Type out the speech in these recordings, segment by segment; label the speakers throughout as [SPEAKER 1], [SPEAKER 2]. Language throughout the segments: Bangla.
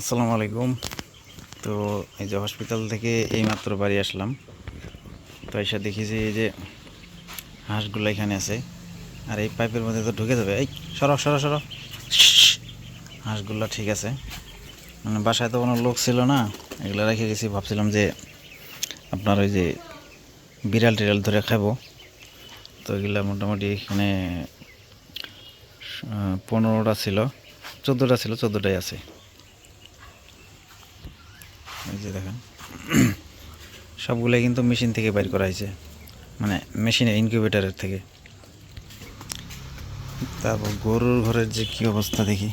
[SPEAKER 1] আসসালামু আলাইকুম। তো এই যে হসপিটাল থেকে এইমাত্র বাড়ি আসলাম। তো এসে দেখি যে এই যে হাঁসগুলো এখানে আছে। আর এই পাইপের মধ্যে তো ঢুকে যাবে। এই সরো সরো সরো। হাঁসগুলো ঠিক আছে। মানে বাসায় তো কোনো লোক ছিল না। এগুলো রেখে গেছি। ভাবছিলাম যে আপনার ওই যে বিড়াল টিড়াল ধরে খাব। তো এগুলো মোটামুটি এখানে পনেরোটা ছিল। চোদ্দোটা ছিল, চোদ্দোটাই আছে। এই যে দেখেন। সবগুলোই কিন্তু মেশিন থেকে বাইর করা হয়েছে। মানে মেশিনে ইনকিউবেটারের থেকে। তারপর গরুর ঘরের যে কি অবস্থা দেখি।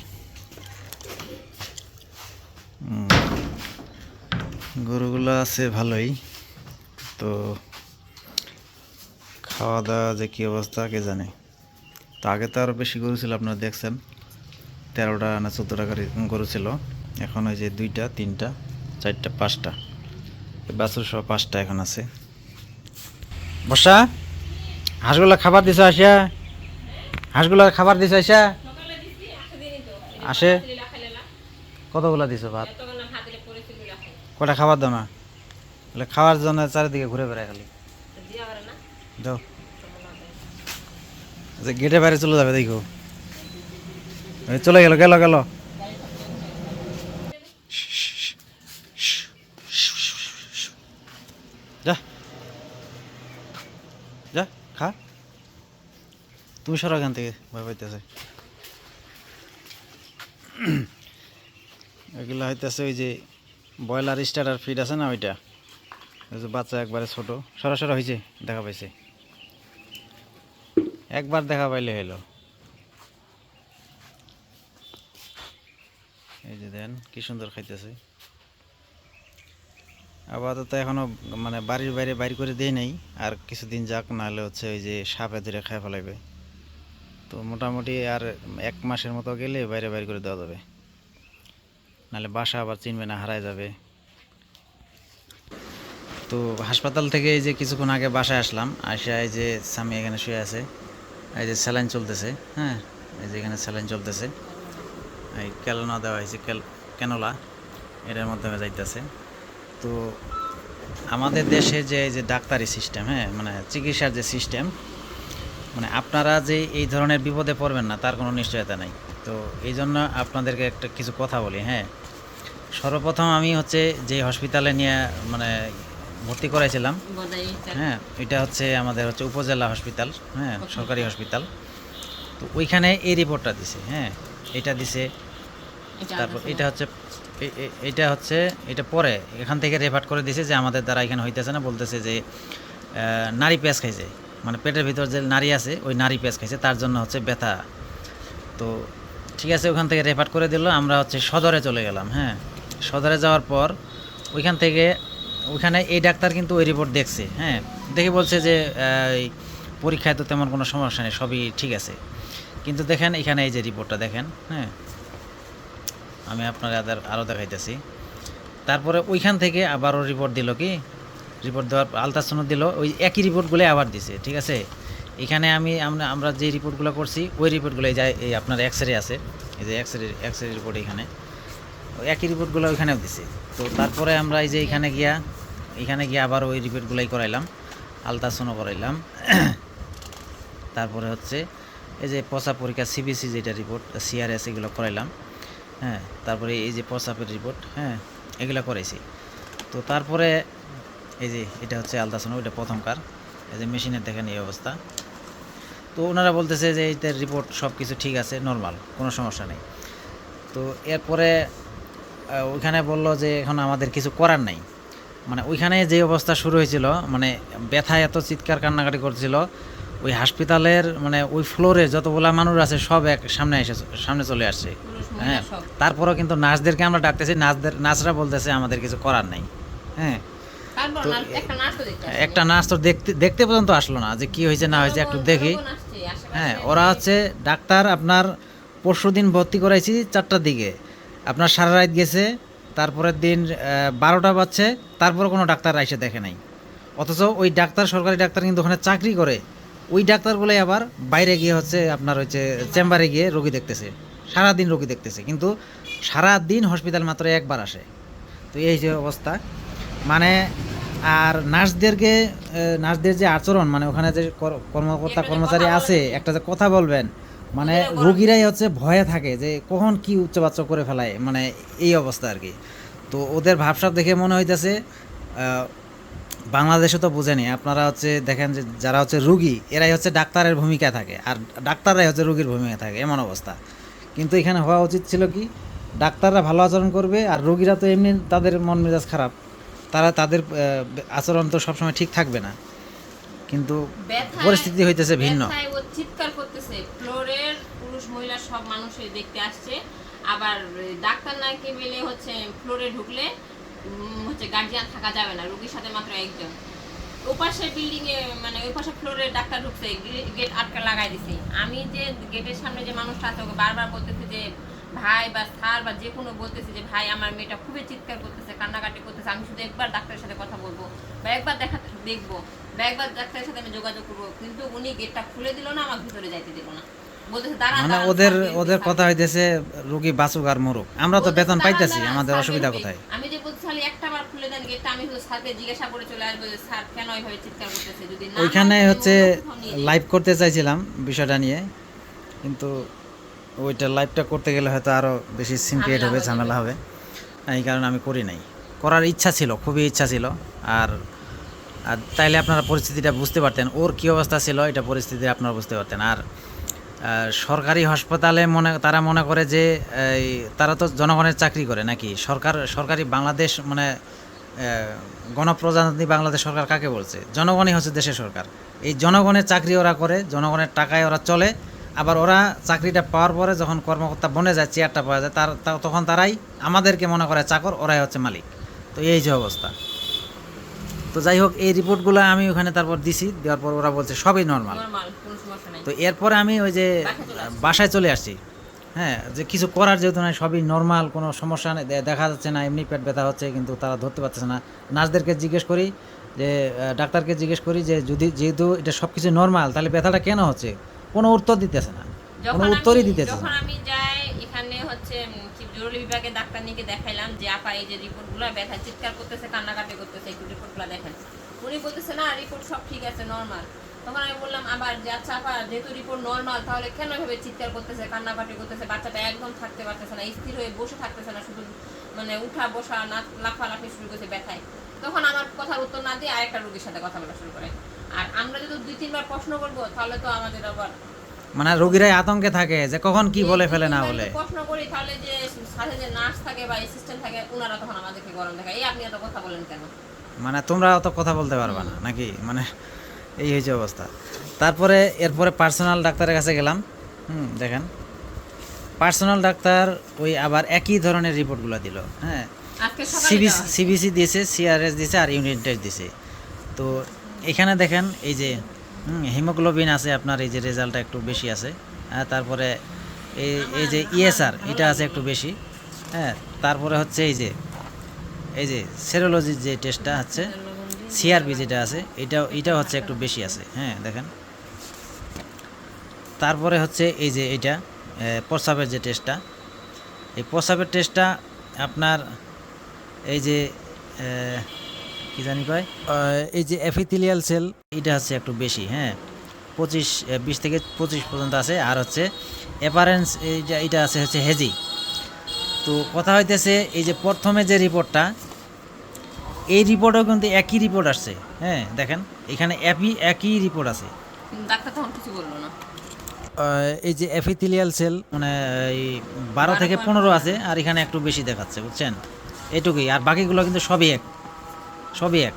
[SPEAKER 1] গরুগুলো আছে ভালোই। তো খাওয়া দাওয়া যে কী অবস্থা, কে জানে। তো আগে তো আরও বেশি গরু ছিল, আপনারা দেখছেন। তেরোটা না চোদ্দোটা গরু ছিল। এখন ওই যে দুইটা, তিনটা। চারটা পাঁচটা। বাছুর সহ পাঁচটা এখন আছে। বর্ষা হাঁসগুলো খাবার দিছ আসিয়া হাঁসগুলো খাবার দিছ আসিয়া আসে? কতগুলা দিছো ভাত? কটা খাবার দাও না? বলে খাওয়ার জন্য চারিদিকে ঘুরে বেড়ায় খালি। যাও যে গেটে বাইরে চলে যাবে দেখো। চলে গেল গেল গেল যা যা, খা। তুমি সরো এখান থেকে, ভয় পাইতেছে। এগুলো হইতেছে ওই যে ব্রয়লার স্টার্টার ফিড আছে না ওইটা? ওই যে বাচ্চা একবারে ছোট। সরাসরি হয়েছে দেখা পাইছে। একবার দেখা পাইলে হলো এই যে দেন, কি সুন্দর খাইতেছে। আপাতত এখনও মানে বাড়ির বাইরে বাইর করে দেয় নাই, আর কিছুদিন যাক, নাহলে হচ্ছে ওই যে সাপে ধরে খাই ফেলাইবে। তো মোটামুটি আর এক মাসের মতো গেলে বাইরে বাইর করে দেওয়া যাবে। নাহলে বাসা আবার চিনবে না, হারায় যাবে। তো হাসপাতাল থেকে এই যে কিছুক্ষণ আগে বাসায় আসলাম আসে এই যে স্বামী এখানে শুয়ে আছে, এই যে স্যালাইন চলতেছে হ্যাঁ? এই যে এখানে স্যালাইন চলতেছে। এই ক্যালোনা দেওয়া হয়েছে ক্যানোলা, এটার মাধ্যমে যাইতেছে। তো আমাদের দেশে যে যে ডাক্তারি সিস্টেম হ্যাঁ মানে চিকিৎসার যে সিস্টেম মানে আপনারা যে এই ধরনের বিপদে পড়বেন না তার কোনো নিশ্চয়তা নাই। তো এই জন্য আপনাদেরকে একটা কিছু কথা বলি হ্যাঁ। সর্বপ্রথম আমি হচ্ছে যে হসপিটালে নিয়ে মানে ভর্তি করাইছিলাম হ্যাঁ এটা হচ্ছে আমাদের হচ্ছে উপজেলা হসপিটাল হ্যাঁ সরকারি হসপিটাল তো ওইখানে এই রিপোর্টটা দিছে হ্যাঁ এটা দিছে তারপর এটা হচ্ছে এটা হচ্ছে, এটা পরে এখান থেকে রেফার করে দিছে যে আমাদের দ্বারা এখানে হইতেছে না, বলতেছে যে নারী পেঁয়াজ খাইছে। মানে পেটের ভিতর যে নারী আছে, ওই নারী পেঁয়াজ খাইছে, তার জন্য হচ্ছে ব্যথা। তো ঠিক আছে, ওখান থেকে রেফার করে দিল, আমরা হচ্ছে সদরে চলে গেলাম হ্যাঁ। সদরে যাওয়ার পর ওইখান থেকে, ওইখানে এই ডাক্তার কিন্তু ওই রিপোর্ট দেখছে হ্যাঁ। দেখে বলছে যে পরীক্ষায় তো তেমন কোনো সমস্যা নেই, সবই ঠিক আছে। কিন্তু দেখেন, এখানে এই যে রিপোর্টটা দেখেন হ্যাঁ। আমি আপনার আরও দেখাইতেছি। তারপরে ওইখান থেকে আবারও রিপোর্ট দিল কি? রিপোর্ট দেওয়ার আলট্রাসাউন্ড দিল, ওই একই রিপোর্টগুলো আবার দিছে, ঠিক আছে? এখানে আমি, আমরা আমরা যে রিপোর্টগুলো করছি, ওই রিপোর্টগুলো এই যায়, এই আপনার এক্স রে আছে। এই যে X ray X ray report এখানে। ওই একই রিপোর্টগুলো ওইখানেও দিছে। তো তারপরে আমরা এই যে এখানে গিয়া, এখানে গিয়ে আবার ওই রিপোর্টগুলোই করাইলাম আলট্রাসাউন্ড করাইলাম। তারপরে হচ্ছে, এই যে পচা পরীক্ষা সিবিসি যেটা রিপোর্ট সিআরএস এগুলো করাইলাম। হ্যাঁ তারপরে এই যে প্রসাবের রিপোর্ট হ্যাঁ এগুলো করেছি তো তারপরে এই যে এটা হচ্ছে আলট্রাসাউন্ড ওইটা প্রথমকার এই যে মেশিনের দেখেন এই অবস্থা। তো ওনারা বলতেছে যে এইটার রিপোর্ট সব কিছু ঠিক আছে নর্মাল কোনো সমস্যা নেই। তো এরপরে ওইখানে বলল যে এখন আমাদের কিছু করার নাই। মানে ওইখানে যে অবস্থা শুরু হয়েছিল মানে ব্যথা এত চিৎকার কান্নাকাটি করছিল ওই হাসপাতালের মানে ওই ফ্লোরে যতগুলা মানুষ আছে সব এক সামনে এসে সামনে চলে আসছে। হ্যাঁ তারপরেও কিন্তু নার্সদেরকে আমরা ডাকতেছি নার্সদের নার্সরা বলতেছে আমাদের কিছু করার নাই। হ্যাঁ তো একটা নার্স তো দেখতে দেখতে পর্যন্ত আসলো না যে কি হয়েছে না হয়েছে একটু দেখি। হ্যাঁ ওরা হচ্ছে ডাক্তার আপনার পরশু দিন ভর্তি করাইছি চারটার দিকে। আপনার সারা রাত গেছে তারপরের দিন বারোটা বাজছে তারপরে কোনো ডাক্তার এসে দেখে নাই। অথচ ওই ডাক্তার সরকারি ডাক্তার কিন্তু ওখানে চাকরি করে। ওই ডাক্তারগুলোই আবার বাইরে গিয়ে হচ্ছে আপনার হচ্ছে চেম্বারে গিয়ে রোগী দেখতেছে। সারাদিন রোগী দেখতেছে কিন্তু সারাদিন হসপিটাল মাত্র একবার আসে। তো এই যে অবস্থা। মানে আর নার্সদেরকে নার্সদের যে আচরণ মানে ওখানে যে কর- কর্মকর্তা কর্মচারী আছে একটা যে কথা বলবেন মানে রোগীরাই হচ্ছে ভয়ে থাকে যে কখন কি উচ্চবাচ্চ করে ফেলায় মানে এই অবস্থা আর কি। তো ওদের ভাবসাব দেখে মনে হইতেছে বাংলাদেশে তো বুঝেনি। আপনারা হচ্ছে দেখেন যে যারা হচ্ছে রুগী এরাই হচ্ছে ডাক্তারের ভূমিকা থাকে। আর ডাক্তাররাই হচ্ছে রুগীর ভূমিকা থাকে এমন অবস্থা। কিন্তু এখানে হওয়া উচিত ছিল কি? ডাক্তাররা ভালো আচরণ করবে আর রুগীরা তো এমনি তাদের মন মেজাজ খারাপ। তারা তাদের আচরণ তো সবসময় ঠিক থাকবে না। কিন্তু পরিস্থিতি হইতেছে ভিন্ন।
[SPEAKER 2] চিৎকার করতেছে। ফ্লোরের পুরুষ মহিলা সব মানুষই দেখতে আসছে। আবার ডাক্তার নাকি বেলে হচ্ছে ফ্লোরে ঢুকলে হচ্ছে গার্জিয়ান থাকা যাবে না রোগীর সাথে মাত্র একজন। ওপাশে বিল্ডিং এ মানে ওই পাশে ফ্লোরে ডাক্তার ঢুকছে গেট আটকা লাগাই দিছে। আমি যে গেটের সামনে যে মানুষটা আছে ওকে বারবার বলতেছে যে ভাই বা স্যার বা যে কোনো বলতেছে যে ভাই আমার মেয়েটা খুবই চিৎকার করতেছে কান্নাকাটি করতেছে আমি শুধু একবার ডাক্তারের সাথে কথা বলব বা একবার দেখা দেখব বা একবার ডাক্তারের সাথে আমি যোগাযোগ করব কিন্তু উনি গেটটা খুলে দিল না আমার ভিতরে যাইতে দিল না। বলতেছে
[SPEAKER 1] মানে ওদের ওদের কথা হইতেছে রোগী বাঁচুক আর মরুক। আমরা তো বেতন পাইতেছি আমাদের অসুবিধা কোথায়?
[SPEAKER 2] একটা বার খুলে দেন গেটটা আমি শুধু স্যারকে জিজ্ঞাসা করে চলে আসব যে স্যার কেন এইভাবে চিৎকার করতেছে? যদি না
[SPEAKER 1] ওইখানে হচ্ছে। লাইভ করতে চাইছিলাম বিষয়টা নিয়ে কিন্তু ওইটা লাইভটা করতে গেলে হয়তো আরও বেশি ক্রিয়েট
[SPEAKER 2] ঝামেলা
[SPEAKER 1] হবে ঝামেলা হবে। এই কারণে আমি করি নাই। করার ইচ্ছা ছিল খুবই ইচ্ছা ছিল। আর আর তাইলে আপনারা পরিস্থিতিটা বুঝতে পারতেন। ওর কী অবস্থা ছিল এটা পরিস্থিতি আপনারা বুঝতে পারতেন। আর সরকারি হাসপাতালে মনে, তারা মনে করে যে তারা তো জনগণের চাকরি করে নাকি? সরকার, সরকারি বাংলাদেশ মানে গণপ্রজাতন্ত্রী বাংলাদেশ সরকার কাকে বলছে? জনগণই হচ্ছে দেশের সরকার। এই জনগণের চাকরি ওরা করে, জনগণের টাকায় ওরা চলে, আবার ওরা চাকরিটা পাওয়ার পরে যখন কর্মকর্তা বনে যায়, চেয়ারটা পাওয়া যায়, তার তখন তারাই আমাদেরকে মনে করে চাকর, ওরাই হচ্ছে মালিক। তো এই যে অবস্থা। তো যাই হোক এই রিপোর্টগুলো আমি ওখানে তারপর দিছি দেওয়ার পর ওরা বলছে সবই নর্মাল তো এরপরে আমি ওই যে
[SPEAKER 2] বাসায় চলে আসছি।
[SPEAKER 1] হ্যাঁ যে কিছু করার যেহেতু নাই সবই নর্মাল কোনো সমস্যা নেই দেখা যাচ্ছে না এমনি পেট ব্যথা হচ্ছে কিন্তু তারা ধরতে পারতেছে না। নার্সদেরকে জিজ্ঞেস করি যে ডাক্তারকে জিজ্ঞেস করি যে যদি যেহেতু এটা সব কিছু নর্মাল তাহলে ব্যথাটা কেন হচ্ছে? কোনো উত্তর দিতেছে না। কোনো উত্তরই দিতেছে না।
[SPEAKER 2] আমি যাই এখানে হচ্ছে উম, কি জরুরি বিভাগে ডাক্তার নিয়ে দেখাইলাম যে, আপা, এই যে রিপোর্টগুলো ব্যথা, চিৎকার করতেছে, কান্নাকাটি করতেছে একটু রিপোর্টগুলো দেখেন উনি বলতেছে, না, রিপোর্ট সব ঠিক আছে নর্মাল তখন আমি বললাম, আবার যে আচ্ছা আপা, যেহেতু রিপোর্ট নর্মাল তাহলে কেন এভাবে চিৎকার করতেছে, কান্নাকাটি করতেছে? বাচ্চাটা একদম থাকতে পারতেছে না, স্থির হয়ে বসে থাকতেছে না, শুধু মানে উঠা বসা, না, লাফালাফি শুরু করছে ব্যথায়। তখন আমার কথার উত্তর না দিয়ে আরেকটা রোগীর সাথে কথা বলা শুরু করে। আর আমরা যদি দুই, তিনবার প্রশ্ন করব, তাহলে তো আমাদের আবার
[SPEAKER 1] মানে রোগীরাই আতঙ্কে থাকে যে কখন কি বলে ফেলে না বলে।
[SPEAKER 2] প্রশ্ন করি তাহলে যে সাথে যে নার্স থাকে বা অ্যাসিস্ট্যান্ট থাকে ওনারা তখন আমাদেরকে গরম দেখায়। এই আপনি এত কথা বলেন কেন?
[SPEAKER 1] মানে তোমরা অত কথা বলতে পারবে না নাকি? মানে এই হয়েছে অবস্থা। তারপরে এরপরে পার্সোনাল ডাক্তারের কাছে গেলাম। হুম দেখেন। পার্সোনাল ডাক্তার ওই আবার একই ধরনের রিপোর্টগুলো দিল হ্যাঁ। সিবিসি দিয়েছে সিআরএস দিয়েছে আর ইউনিট টেস্ট দিয়েছে। তো এখানে দেখেন এই যে হিমোগ্লোবিন আছে, আপনার এই যে রেজাল্টটা একটু বেশি আছে। হ্যাঁ তারপরে এই এই যে ইএসআর এটা আছে একটু বেশি। হ্যাঁ তারপরে হচ্ছে এই যে এই যে সেরোলজির যে টেস্টটা হচ্ছে সিআরবি যেটা আছে, এটাও এটাও হচ্ছে একটু বেশি আছে। হ্যাঁ দেখেন। তারপরে হচ্ছে এই যে এটা প্রস্রাবের যে টেস্টটা এই প্রস্রাবের টেস্টটা আপনার এই যে কি জানি কয় এই যে এফিথিলিয়াল সেল এটা হচ্ছে একটু বেশি হ্যাঁ? পঁচিশ বিশ থেকে পঁচিশ পর্যন্ত আছে আর হচ্ছে অ্যাপারেন্স এইটা এটা আছে হচ্ছে হেজি তো কথা হইতেছে এই যে প্রথমে যে রিপোর্টটা এই রিপোর্টও কিন্তু একই রিপোর্ট আসছে হ্যাঁ? দেখেন এখানে একই একই রিপোর্ট আছে।
[SPEAKER 2] ডাক্তার তখন কিছু বলল না।
[SPEAKER 1] এই যে অ্যাফিথিলিয়াল সেল মানে এই বারো থেকে পনেরো। আছে আর এখানে একটু বেশি দেখাচ্ছে বুঝছেন? এটুকুই আর বাকিগুলো কিন্তু সবই এক। সবই এক।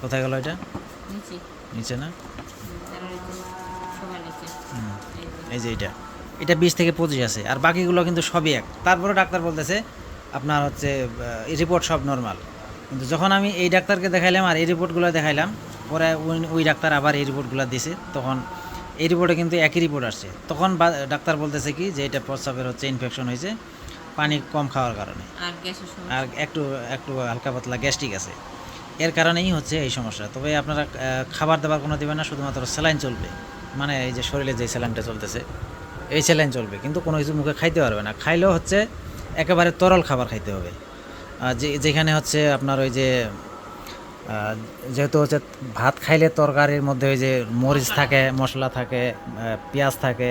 [SPEAKER 1] কোথায় গেল এটা?
[SPEAKER 2] নিচে।
[SPEAKER 1] না?
[SPEAKER 2] এই
[SPEAKER 1] যে এটা এটা বিশ থেকে পঁচিশ আছে আর বাকিগুলো কিন্তু সবই এক। তারপরে ডাক্তার বলতেছে আপনার হচ্ছে রিপোর্ট সব নর্মাল কিন্তু যখন আমি এই ডাক্তারকে দেখাইলাম আর এই রিপোর্টগুলো দেখাইলাম পরে ওই- ডাক্তার আবার এই রিপোর্টগুলো দিছে তখন এই রিপোর্টে কিন্তু একই রিপোর্ট আসছে। তখন বা- ডাক্তার বলতেছে কি যে এটা প্রস্রাবের হচ্ছে ইনফেকশন হয়েছে। পানি কম খাওয়ার কারণে।
[SPEAKER 2] আর
[SPEAKER 1] একটু একটু হালকা পাতলা গ্যাস্ট্রিক আছে। এর কারণেই হচ্ছে এই সমস্যা। তবে আপনারা খাবার দাবার কোনো দেবেন না শুধুমাত্র স্যালাইন চলবে। মানে এই যে শরীরে যে স্যালাইনটা চলতেছে এই স্যালাইন চলবে। কিন্তু কোনো কিছু মুখে খাইতে পারবে না। খাইলেও হচ্ছে একেবারে তরল খাবার খাইতে হবে। যে যেখানে হচ্ছে আপনার ওই যে যেহেতু হচ্ছে ভাত খাইলে তরকারির মধ্যে ওই যে মরিচ থাকে মশলা থাকে পেঁয়াজ থাকে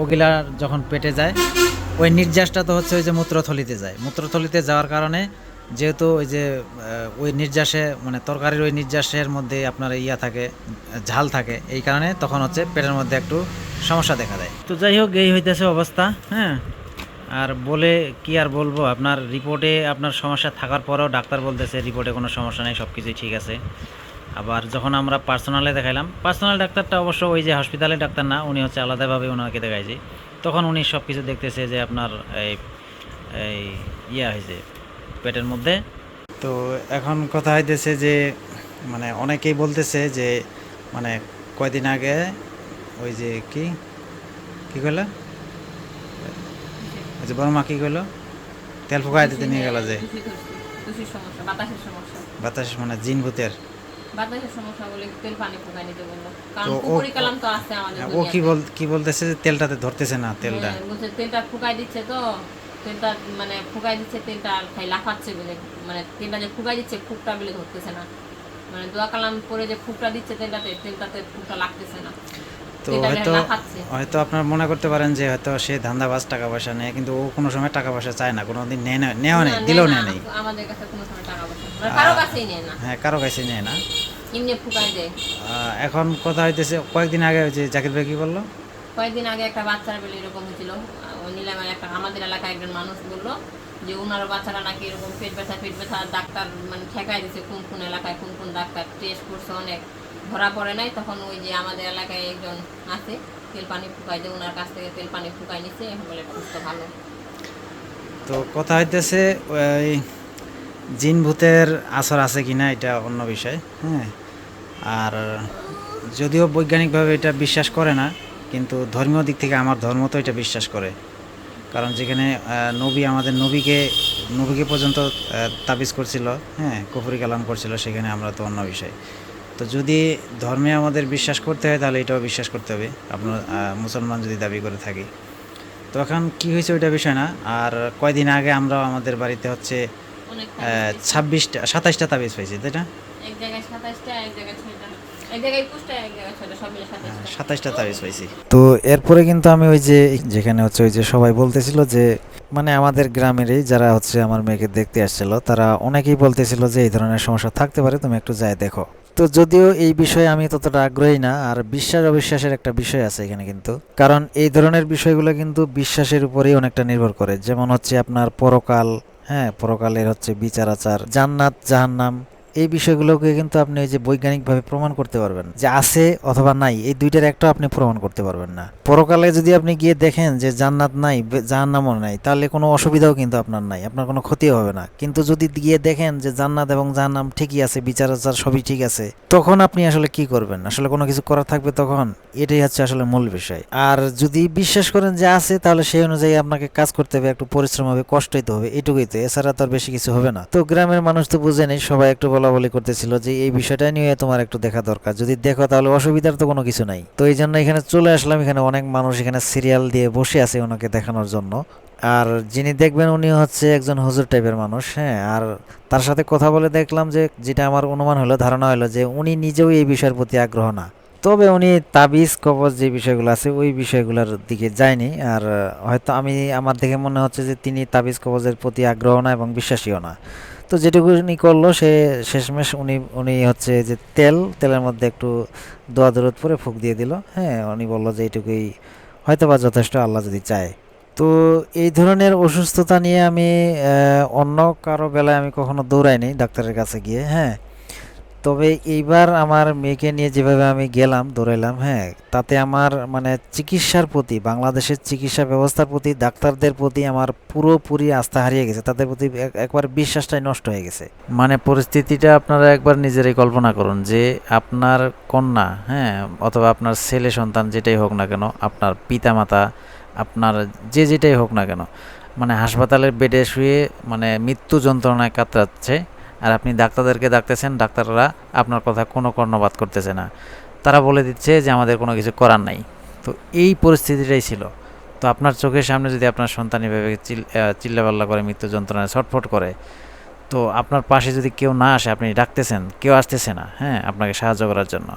[SPEAKER 1] ওগুলা যখন পেটে যায় ওই নির্যাসটা তো হচ্ছে ওই যে মূত্রথলিতে যায়। মূত্রথলিতে যাওয়ার কারণে যেহেতু ওই যে ওই নির্যাসে মানে তরকারির ওই নির্যাসের মধ্যে আপনার ইয়া থাকে, ঝাল থাকে, এই কারণে তখন হচ্ছে পেটের মধ্যে একটু সমস্যা দেখা দেয়। তো যাই হোক, এই হইতেছে অবস্থা হ্যাঁ? আর বলে কি আর বলব, আপনার রিপোর্টে আপনার সমস্যা থাকার পরেও ডাক্তার বলতেছে, রিপোর্টে কোনো সমস্যা নেই সব কিছুই ঠিক আছে। আবার যখন আমরা পার্সোনালে দেখাইলাম পার্সোনাল ডাক্তারটা অবশ্য ওই যে হসপিটালে ডাক্তার না, উনি হচ্ছে আলাদাভাবে ওনাকে দেখাইছে। তখন উনি সব কিছু দেখতেছে যে আপনার এই এই ইয়া হয়েছে পেটের মধ্যে। তো এখন কথা হইতেছে যে মানে অনেকেই বলতেছে যে মানে কয়দিন আগে ওই যে কি কি কইলা? ওই যে বড় মা কি কইলো? তেল দিতে নিয়ে গেল যে।
[SPEAKER 2] বাতাসের
[SPEAKER 1] বাতাস মানে জিন ভূতের
[SPEAKER 2] বাতাসের সমস্যা বলে তেল পানি ফুকাই নিতে বলল। কারণ পুকুরি কালাম তো আছে আমাদের
[SPEAKER 1] ও কি বল কি বলতেছে যে তেলটাতে ধরতেছে না তেলটা?
[SPEAKER 2] হ্যাঁ, বলছে তেলটা ফুকাই দিচ্ছে তো তেলটা মানে ফুকাই দিচ্ছে তেলটা আর খাই লাফাচ্ছে বলে মানে তেলটা যে ফুকাই দিচ্ছে ফুকটা বলে ধরতেছে না। মানে দোয়া কালাম পরে যে ফুকটা দিচ্ছে তেলটাতে তেলটাতে ফুকটা লাগতেছে না।
[SPEAKER 1] তো হয়তো হয়তো আপনার মনে করতে পারেন যে হয়তো সে ধান্দাবাজ টাকা পয়সা নেয় কিন্তু ও কোনো সময় টাকা পয়সা চায় না কোনো দিন নেয় না নেওয়া নেই দিলেও
[SPEAKER 2] নেয়
[SPEAKER 1] নেই।
[SPEAKER 2] আমাদের কাছে কোনো সময় টাকা পয়সা কারও কাছেই নেয় না।
[SPEAKER 1] হ্যাঁ কারও কাছে নেয় না।
[SPEAKER 2] এমনি ফুকাই দেয়।
[SPEAKER 1] এখন কথা হইতেছে কয়েকদিন আগে যে জাকির ভাই কি বলল?
[SPEAKER 2] কয়েকদিন আগে একটা বাচ্চার বেলে এরকম হয়েছিল নিলামের একটা আমাদের এলাকায় একজন মানুষ বলল যে ওনার বাচ্চারা নাকি এরকম পেট ব্যথা পেট ব্যথা ডাক্তার মানে ঠেকাই দিছে কোন কোন এলাকায় কোন কোন ডাক্তার টেস্ট করছে অনেক। ধরা পড়ে নাই, তখন ওই যে আমাদের এলাকায় একজন আছে, তেল পানি ফুকাই দিয়ে ওনার কাছ থেকে তেল পানি ফুকাই নিছে, এখন বলে সুস্থ ভালো।
[SPEAKER 1] তো কথা হইতেছে, ওই জিন ভূতের আসর আছে কিনা এটা অন্য বিষয় হ্যাঁ? আর যদিও বৈজ্ঞানিকভাবে এটা বিশ্বাস করে না, কিন্তু ধর্মীয় দিক থেকে আমার ধর্ম তো এটা বিশ্বাস করে। কারণ যেখানে নবী, আমাদের নবীকে নবীকে পর্যন্ত তাবিজ করছিল হ্যাঁ? কুফরি কালাম করছিল, সেখানে আমরা তো অন্য বিষয়। তো যদি ধর্মে আমাদের বিশ্বাস করতে হয় তাহলে এটাও বিশ্বাস করতে হবে। আপনার মুসলমান যদি দাবি করে থাকি। তো এখন কী হয়েছে ওইটা বিষয় না। আর কয়দিন আগে আমরা আমাদের বাড়িতে হচ্ছে ছাব্বিশটা সাতাইশটা তাবিজ পাইছি তাই না?
[SPEAKER 2] এক সাতাশটা সাতাশটা
[SPEAKER 1] সাতাইশটা। তাবিজ পাইছি। তো এরপরে কিন্তু আমি ওই যে যেখানে হচ্ছে ওই যে সবাই বলতেছিল যে মানে আমাদের গ্রামেরই যারা হচ্ছে আমার মেয়েকে দেখতে আসছিল তারা অনেকেই বলতেছিল যে এই ধরনের সমস্যা থাকতে পারে তুমি একটু যাই দেখো। তো যদিও এই বিষয়ে আমি ততটা আগ্রহী না, আর বিশ্বাস অবিশ্বাসের একটা বিষয় আছে এখানে কিন্তু। কারণ এই ধরনের বিষয়গুলো কিন্তু বিশ্বাসের উপরেই অনেকটা নির্ভর করে। যেমন হচ্ছে আপনার পরকাল হ্যাঁ পরকালের হচ্ছে বিচার আচার, জান্নাত, জাহান্নাম এই বিষয়গুলোকে কিন্তু আপনি যে বৈজ্ঞানিকভাবে প্রমাণ করতে পারবেন যে আছে অথবা নাই, এই দুইটার একটা আপনি প্রমাণ করতে পারবেন না। পরকালে যদি আপনি গিয়ে দেখেন যে জান্নাত নাই জাহান্নামও নাই, তাহলে কোনো অসুবিধাও কিন্তু আপনার নাই, আপনার কোনো ক্ষতিও হবে না। কিন্তু যদি গিয়ে দেখেন যে জান্নাত এবং জাহান্নাম ঠিকই আছে, বিচার আচার সবই ঠিক আছে, তখন আপনি আসলে কি করবেন? আসলে কোনো কিছু করার থাকবে তখন? এটাই হচ্ছে আসলে মূল বিষয়। আর যদি বিশ্বাস করেন যে আছে, তাহলে সেই অনুযায়ী আপনাকে কাজ করতে হবে, একটু পরিশ্রম হবে, কষ্টই তো হবে, এটুকুই তো, এছাড়া তো আর বেশি কিছু হবে না। তো গ্রামের মানুষ তো বুঝে নেই, সবাই একটু বলা বলি করতেছিল যে এই বিষয়টা নিয়ে তোমার একটু দেখা দরকার। যদি দেখো তাহলে অসুবিধার তো কোনো কিছু নাই। তো এই জন্য এখানে চলে আসলাম। এখানে অনেক মানুষ এখানে সিরিয়াল দিয়ে বসে আছে ওনাকে দেখানোর জন্য। আর যিনি দেখবেন উনি হচ্ছে একজন হুজুর টাইপের মানুষ হ্যাঁ? আর তার সাথে কথা বলে দেখলাম যে যেটা আমার অনুমান হলো, ধারণা হলো যে উনি নিজেও এই বিষয়ের প্রতি আগ্রহ না। তবে উনি তাবিজ, কবজ যে বিষয়গুলো আছে, ওই বিষয়গুলোর দিকে যায়নি। আর হয়তো আমি, আমার দেখে মনে হচ্ছে যে তিনি তাবিজ, কবজের প্রতি আগ্রহ না এবং বিশ্বাসীও না। তো যেটুকু উনি করল, সে শেষমেশ উনি উনি হচ্ছে যে তেল, তেলের মধ্যে একটু দোয়া দরদ পরে ফুক দিয়ে দিল। হ্যাঁ উনি বলল যে এইটুকুই হয়তো বা যথেষ্ট, আল্লাহ যদি চায়। তো এই ধরনের অসুস্থতা নিয়ে আমি অন্য কারও বেলায় আমি কখনো দৌড়াইনি ডাক্তারের কাছে গিয়ে হ্যাঁ। তবে এইবার আমার মেয়েকে নিয়ে যেভাবে আমি গেলাম দৌড়াইলাম হ্যাঁ তাতে আমার মানে চিকিৎসার প্রতি, বাংলাদেশের চিকিৎসা ব্যবস্থার প্রতি, ডাক্তারদের প্রতি আমার পুরোপুরি আস্থা হারিয়ে গেছে। তাদের প্রতি একবার বিশ্বাসটাই নষ্ট হয়ে গেছে। মানে পরিস্থিতিটা আপনারা একবার নিজেরাই কল্পনা করুন যে আপনার কন্যা হ্যাঁ অথবা আপনার ছেলে সন্তান যেটাই হোক না কেন, আপনার পিতামাতা, আপনার যে যেটাই হোক না কেন মানে হাসপাতালের বেডে শুয়ে মানে মৃত্যু যন্ত্রণায় কাতরাচ্ছে। আর আপনি ডাক্তারদেরকে ডাকতেছেন, ডাক্তাররা আপনার কথা কোনো কর্ণপাত করতেছে না। তারা বলে দিচ্ছে যে আমাদের কোনো কিছু করার নাই। তো এই পরিস্থিতিটাই ছিল। তো আপনার চোখের সামনে যদি আপনার সন্তান এভাবে চিল চিল্লাপাল্লা করে, মৃত্যু যন্ত্রণায় ছটফট করে, তো আপনার পাশে যদি কেউ না আসে, আপনি ডাকতেছেন, কেউ আসতেছে না হ্যাঁ আপনাকে সাহায্য করার জন্য।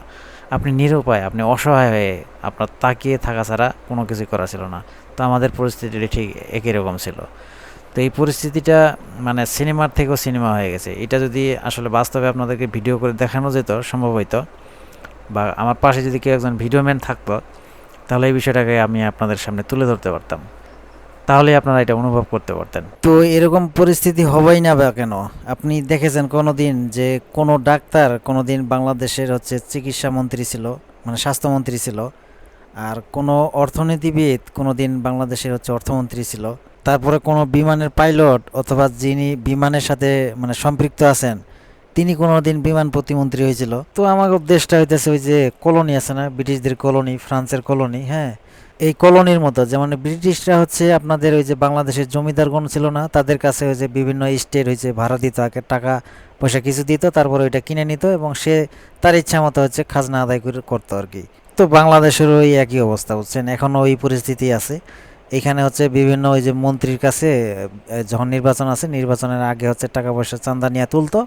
[SPEAKER 1] আপনি নিরুপায়, আপনি অসহায় হয়ে আপনার তাকিয়ে থাকা ছাড়া কোনো কিছু করা ছিল না। তো আমাদের পরিস্থিতিটি ঠিক একই রকম ছিল। তো এই পরিস্থিতিটা মানে সিনেমার থেকেও সিনেমা হয়ে গেছে। এটা যদি আসলে বাস্তবে আপনাদেরকে ভিডিও করে দেখানো যেত, সম্ভব হইতো। বা আমার পাশে যদি কেউ একজন ভিডিও ম্যান থাকতো, তাহলে এই বিষয়টাকে আমি আপনাদের সামনে তুলে ধরতে পারতাম। তাহলে আপনারা এটা অনুভব করতে পারতেন। তো এরকম পরিস্থিতি হবেই না বা কেন? আপনি দেখেছেন কোনো দিন যে কোনো ডাক্তার কোনো দিন বাংলাদেশের হচ্ছে চিকিৎসা মন্ত্রী ছিল মানে স্বাস্থ্যমন্ত্রী ছিল, আর কোনো অর্থনীতিবিদ কোনো দিন বাংলাদেশের হচ্ছে অর্থমন্ত্রী ছিল? তারপরে কোনো বিমানের পাইলট অথবা যিনি বিমানের সাথে মানে সম্পৃক্ত আছেন, তিনি কোনো দিন বিমান প্রতিমন্ত্রী হয়েছিল? তো আমার দেশটা হইতেছে ওই যে কলোনি আছে না, ব্রিটিশদের কলোনি, ফ্রান্সের কলোনি হ্যাঁ? এই কলোনির মতো, যেমন ব্রিটিশরা হচ্ছে আপনাদের ওই যে বাংলাদেশের জমিদারগণ ছিল না, তাদের কাছে ওই যে বিভিন্ন স্টেট হয়েছে ভাড়া দিত, আগে টাকা, পয়সা কিছু দিত, তারপরে ওইটা কিনে নিত এবং সে তার ইচ্ছা মতো হচ্ছে খাজনা আদায় করে, করতো আর কি। তো বাংলাদেশের ওই একই অবস্থা, বুঝছেন? এখনও ওই পরিস্থিতি আছে। এখানে হচ্ছে বিভিন্ন ওই যে মন্ত্রীর কাছে যখন নির্বাচন আছে, নির্বাচনের আগে হচ্ছে টাকা পয়সা চান্দা নিয়ে তুলতো।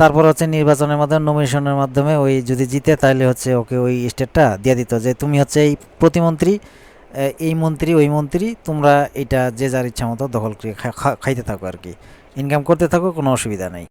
[SPEAKER 1] তারপর হচ্ছে নির্বাচনের মাধ্যমে নমিনেশনের মাধ্যমে ওই যদি জিতে তাহলে হচ্ছে ওকে ওই স্টেটটা দিয়ে দিত যে, তুমি হচ্ছে এই প্রতিমন্ত্রী এই মন্ত্রী, ওই মন্ত্রী, তোমরা এটা যে যার ইচ্ছা মতো দখল করে খাইতে থাকো আর কি ইনকাম করতে থাকো, কোনো অসুবিধা নেই।